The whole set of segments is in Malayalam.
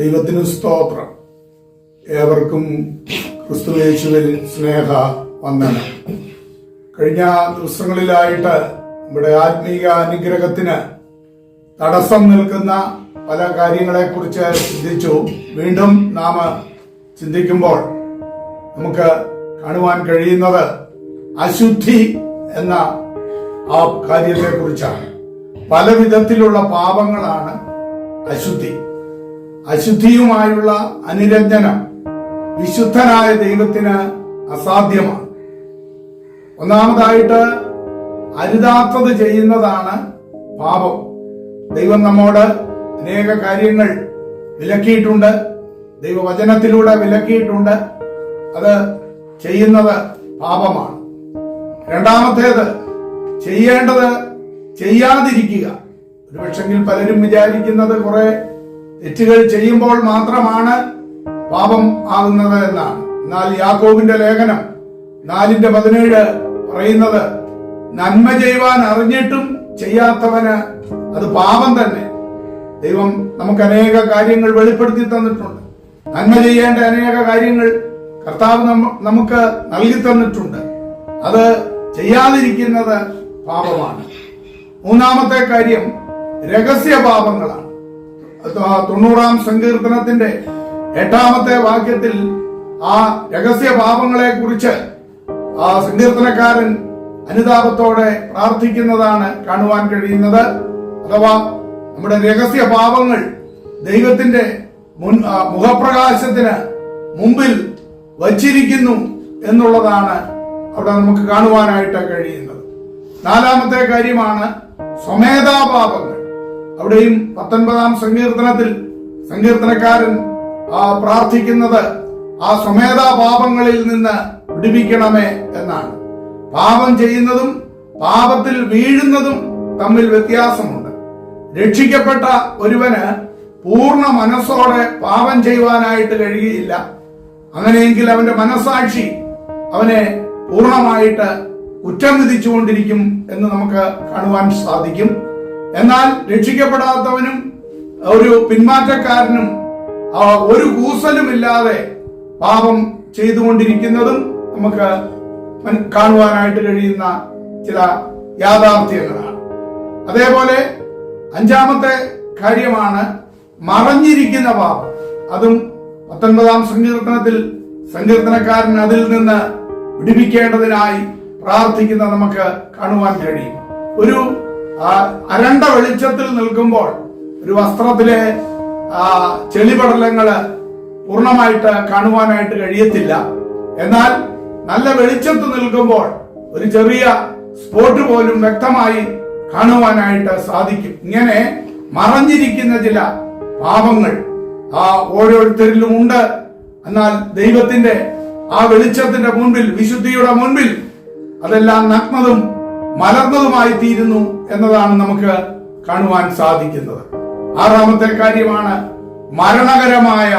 ദൈവത്തിന് സ്തോത്രം. ഏവർക്കും ക്രിസ്തുവേശുവിൽ സ്നേഹ വന്ദനം. കഴിഞ്ഞ ദിവസങ്ങളിലായിട്ട് നമ്മുടെ ആത്മീയ അനുഗ്രഹത്തിന് തടസ്സം നിൽക്കുന്ന പല കാര്യങ്ങളെ കാര്യങ്ങളെക്കുറിച്ച് ചിന്തിച്ചു. വീണ്ടും നാം ചിന്തിക്കുമ്പോൾ നമുക്ക് കാണുവാൻ കഴിയുന്നത് അശുദ്ധി എന്ന ആ കാര്യത്തെക്കുറിച്ചാണ്. പല വിധത്തിലുള്ള പാപങ്ങളാണ് അശുദ്ധി. അശുദ്ധിയുമായുള്ള അനുരഞ്ജനം വിശുദ്ധനായ ദൈവത്തിന് അസാധ്യമാണ്. ഒന്നാമതായിട്ട് അരുതാത്തത് ചെയ്യുന്നതാണ് പാപം. ദൈവം നമ്മോട് അനേക കാര്യങ്ങൾ വിലക്കിയിട്ടുണ്ട്. ദൈവവചനത്തിലൂടെ വിലക്കിയിട്ടുണ്ട്. അത് ചെയ്യുന്നത് പാപമാണ്. രണ്ടാമത്തേത് ചെയ്യേണ്ടത് ചെയ്യാതിരിക്കുക. ഒരുപക്ഷെങ്കിൽ പലരും വിചാരിക്കുന്നത് കുറെ തെറ്റുകൾ ചെയ്യുമ്പോൾ മാത്രമാണ് പാപം ആകുന്നത് എന്നാണ്. എന്നാൽ യാക്കോബിന്റെ ലേഖനം നാലിന്റെ പതിനേഴ് പറയുന്നത് നന്മ ചെയ്യുവാൻ അറിഞ്ഞിട്ടും ചെയ്യാത്തവന് അത് പാപം തന്നെ. ദൈവം നമുക്ക് അനേക കാര്യങ്ങൾ വെളിപ്പെടുത്തി തന്നിട്ടുണ്ട്. നന്മ ചെയ്യേണ്ട അനേക കാര്യങ്ങൾ കർത്താവ് നമുക്ക് നൽകി തന്നിട്ടുണ്ട്. അത് ചെയ്യാതിരിക്കുന്നത് പാപമാണ്. മൂന്നാമത്തെ കാര്യം രഹസ്യ പാപങ്ങളാണ് തൊണ്ണൂറാം സങ്കീർത്തനത്തിന്റെ എട്ടാമത്തെ വാക്യത്തിൽ ആ രഹസ്യ പാപങ്ങളെ കുറിച്ച് ആ സങ്കീർത്തനക്കാരൻ അനുതാപത്തോടെ പ്രാർത്ഥിക്കുന്നതാണ് കാണുവാൻ കഴിയുന്നത്. അഥവാ നമ്മുടെ രഹസ്യ പാപങ്ങൾ ദൈവത്തിന്റെ മുൻ മുഖപ്രകാശത്തിന് മുമ്പിൽ വച്ചിരിക്കുന്നു എന്നുള്ളതാണ് അവിടെ നമുക്ക് കാണുവാനായിട്ട് കഴിയുന്നത്. നാലാമത്തെ കാര്യമാണ് സ്വമേധാപാപങ്ങൾ. അവിടെയും പത്തൊൻപതാം സങ്കീർത്തനത്തിൽ സങ്കീർത്തനക്കാരൻ ആ, പ്രാർത്ഥിക്കുന്നത് ആ സ്വമേധാ പാപങ്ങളിൽ നിന്ന് വിടിപ്പിക്കണമേ എന്നാണ്. പാപം ചെയ്യുന്നതും പാപത്തിൽ വീഴുന്നതും തമ്മിൽ വ്യത്യാസമുണ്ട്. രക്ഷിക്കപ്പെട്ട ഒരുവന് പൂർണ മനസ്സോടെ പാപം ചെയ്യുവാനായിട്ട് കഴിയുകയില്ല. അങ്ങനെയെങ്കിൽ അവന്റെ മനസാക്ഷി അവനെ പൂർണമായിട്ട് കുറ്റം വിധിച്ചുകൊണ്ടിരിക്കും എന്ന് നമുക്ക് കാണുവാൻ സാധിക്കും. എന്നാൽ രക്ഷിക്കപ്പെടാത്തവനും ഒരു പിന്മാറ്റക്കാരനും ഒരു കൂസലുമില്ലാതെ പാപം ചെയ്തുകൊണ്ടിരിക്കുന്നതും നമുക്ക് കാണുവാനായിട്ട് കഴിയുന്ന ചില യാഥാർത്ഥ്യങ്ങളാണ്. അതേപോലെ അഞ്ചാമത്തെ കാര്യമാണ് മറഞ്ഞിരിക്കുന്ന പാപം. അതും പത്തൊൻപതാം സങ്കീർത്തനത്തിൽ സങ്കീർത്തനക്കാരൻ അതിൽ നിന്ന് വിടിപ്പിക്കേണ്ടതിനായി പ്രാർത്ഥിക്കുന്ന നമുക്ക് കാണുവാൻ കഴിയും. ഒരു അരണ്ട വെളിച്ചത്തിൽ നിൽക്കുമ്പോൾ ഒരു വസ്ത്രത്തിലെ ആ, ചെളിപടലങ്ങൾ പൂർണമായിട്ട് കാണുവാനായിട്ട് കഴിയത്തില്ല. എന്നാൽ നല്ല വെളിച്ചത്ത് നിൽക്കുമ്പോൾ ഒരു ചെറിയ സ്പോട്ട് പോലും വ്യക്തമായി കാണുവാനായിട്ട് സാധിക്കും. ഇങ്ങനെ മറഞ്ഞിരിക്കുന്ന ചില പാപങ്ങൾ ആ ഓരോരുത്തരിലും ഉണ്ട്. എന്നാൽ ദൈവത്തിന്റെ ആ വെളിച്ചത്തിന്റെ മുൻപിൽ വിശുദ്ധിയുടെ മുൻപിൽ അതെല്ലാം നഗ്നതും മലർന്നതുമായി തീരുന്നു എന്നതാണ് നമുക്ക് കാണുവാൻ സാധിക്കുന്നത്. ആറാമത്തെ കാര്യമാണ് മരണകരമായ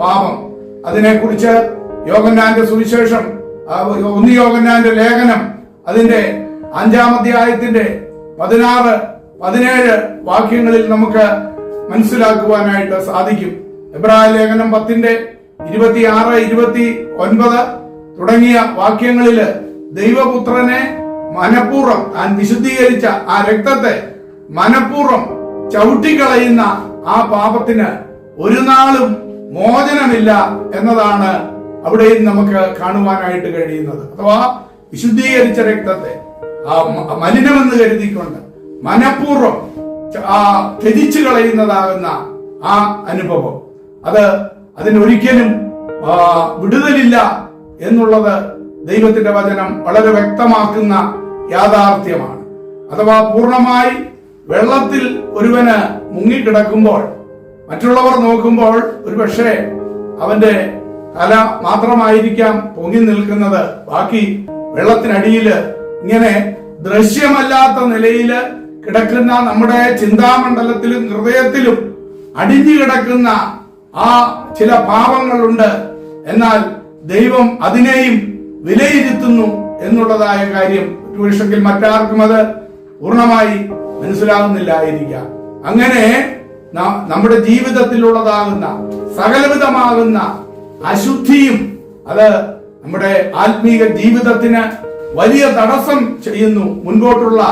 പാപം. അതിനെക്കുറിച്ച് യോഗന്നാന്റെ സുവിശേഷം ഒന്ന് യോഗന്നാന്റെ ലേഖനം അതിന്റെ അഞ്ചാം അധ്യായത്തിന്റെ പതിനാറ് പതിനേഴ് വാക്യങ്ങളിൽ നമുക്ക് മനസ്സിലാക്കുവാനായിട്ട് സാധിക്കും. എബ്രാഹിം ലേഖനം പത്തിന്റെ ഇരുപത്തിയാറ് ഇരുപത്തി ഒൻപത് തുടങ്ങിയ വാക്യങ്ങളിൽ ദൈവപുത്രനെ മനഃപൂർവം താൻ വിശുദ്ധീകരിച്ച ആ രക്തത്തെ മനഃപൂർവം ചവിട്ടിക്കളയുന്ന ആ പാപത്തിന് ഒരു നാളും മോചനമില്ല എന്നതാണ് അവിടെയും നമുക്ക് കാണുവാനായിട്ട് കഴിയുന്നത്. അഥവാ വിശുദ്ധീകരിച്ച രക്തത്തെ ആ മലിനമെന്ന് കരുതിക്കൊണ്ട് മനഃപൂർവം ആ ത്യജിച്ചു കളയുന്നതാകുന്ന ആ അനുഭവം. അത് അതിനൊരിക്കലും വിടുതലില്ല എന്നുള്ളത് ദൈവത്തിന്റെ വചനം വളരെ വ്യക്തമാക്കുന്ന യാഥാർത്ഥ്യമാണ്. അഥവാ പൂർണമായി വെള്ളത്തിൽ ഒരുവന് മുങ്ങിക്കിടക്കുമ്പോൾ മറ്റുള്ളവർ നോക്കുമ്പോൾ ഒരുപക്ഷെ അവന്റെ തല മാത്രമായിരിക്കാം പൊങ്ങി നിൽക്കുന്നത്. ബാക്കി വെള്ളത്തിനടിയിൽ ഇങ്ങനെ ദൃശ്യമല്ലാത്ത നിലയിൽ കിടക്കുന്ന നമ്മുടെ ചിന്താമണ്ഡലത്തിലും ഹൃദയത്തിലും അടിഞ്ഞു കിടക്കുന്ന ആ ചില പാപങ്ങളുണ്ട്. എന്നാൽ ദൈവം അതിനെയും വിലയിരുത്തുന്നു എന്നുള്ളതായ കാര്യം ഒരുപക്ഷെങ്കിൽ മറ്റാർക്കും അത് പൂർണമായി മനസ്സിലാകുന്നില്ലായിരിക്കാം. അങ്ങനെ നമ്മുടെ ജീവിതത്തിലുള്ളതാകുന്ന സകലവിധമാകുന്ന അശുദ്ധിയും അത് നമ്മുടെ ആത്മീക ജീവിതത്തിന് വലിയ തടസ്സം ചെയ്യുന്നു. മുൻപോട്ടുള്ള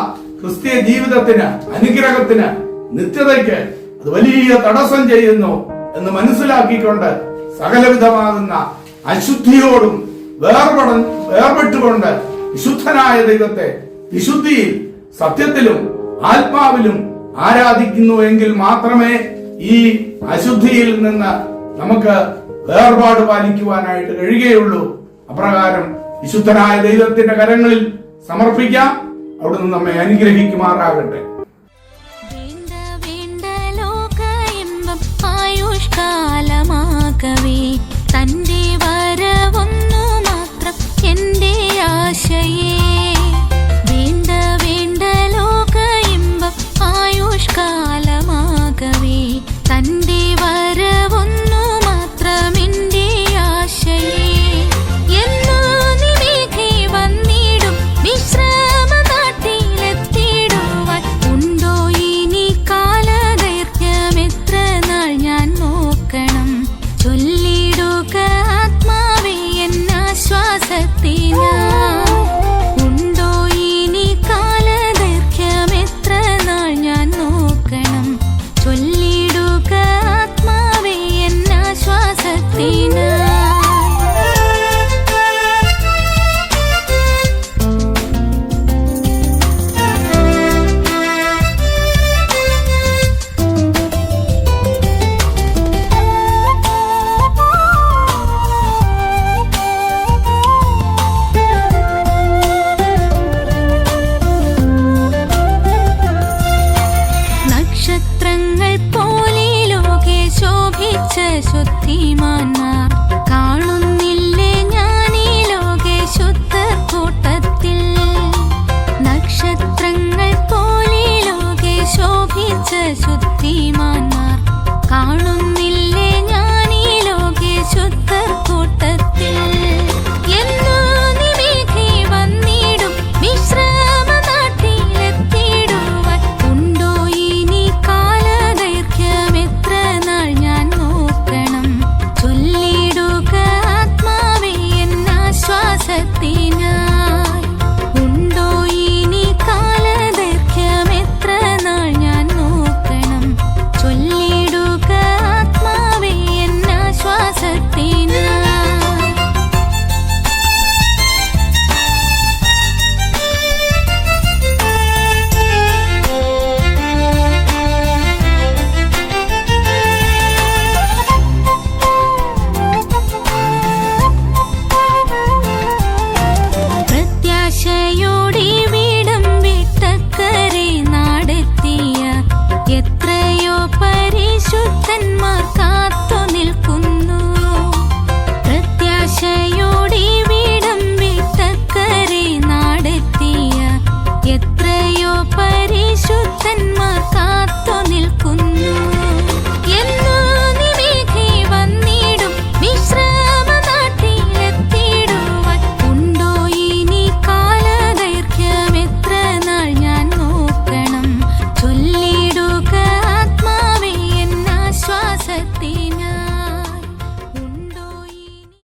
ക്രിസ്തീയ ജീവിതത്തിന് അനുഗ്രഹത്തിന് നിത്യതയ്ക്ക് അത് വലിയ തടസ്സം ചെയ്യുന്നു എന്ന് മനസ്സിലാക്കിക്കൊണ്ട് സകലവിധമാകുന്ന അശുദ്ധിയോടും വേർപെട വേർപെട്ടുകൊണ്ട് വിശുദ്ധനായ ദൈവത്തെ വിശുദ്ധിയിൽ സത്യത്തിലും ആത്മാവിലും ആരാധിക്കുന്നു എങ്കിൽ മാത്രമേ ഈ അശുദ്ധിയിൽ നിന്ന് നമുക്ക് വേർപാട് പാലിക്കുവാനായിട്ട് കഴിയുകയുള്ളൂ. അപ്രകാരം വിശുദ്ധനായ ദൈവത്തിന്റെ കരങ്ങളിൽ സമർപ്പിക്കാം. അവിടുന്ന് നമ്മെ അനുഗ്രഹിക്കുമാറാകട്ടെ. ആയുഷ്കാലമാകവേ. തന്റെ എന്റെ ആശയേ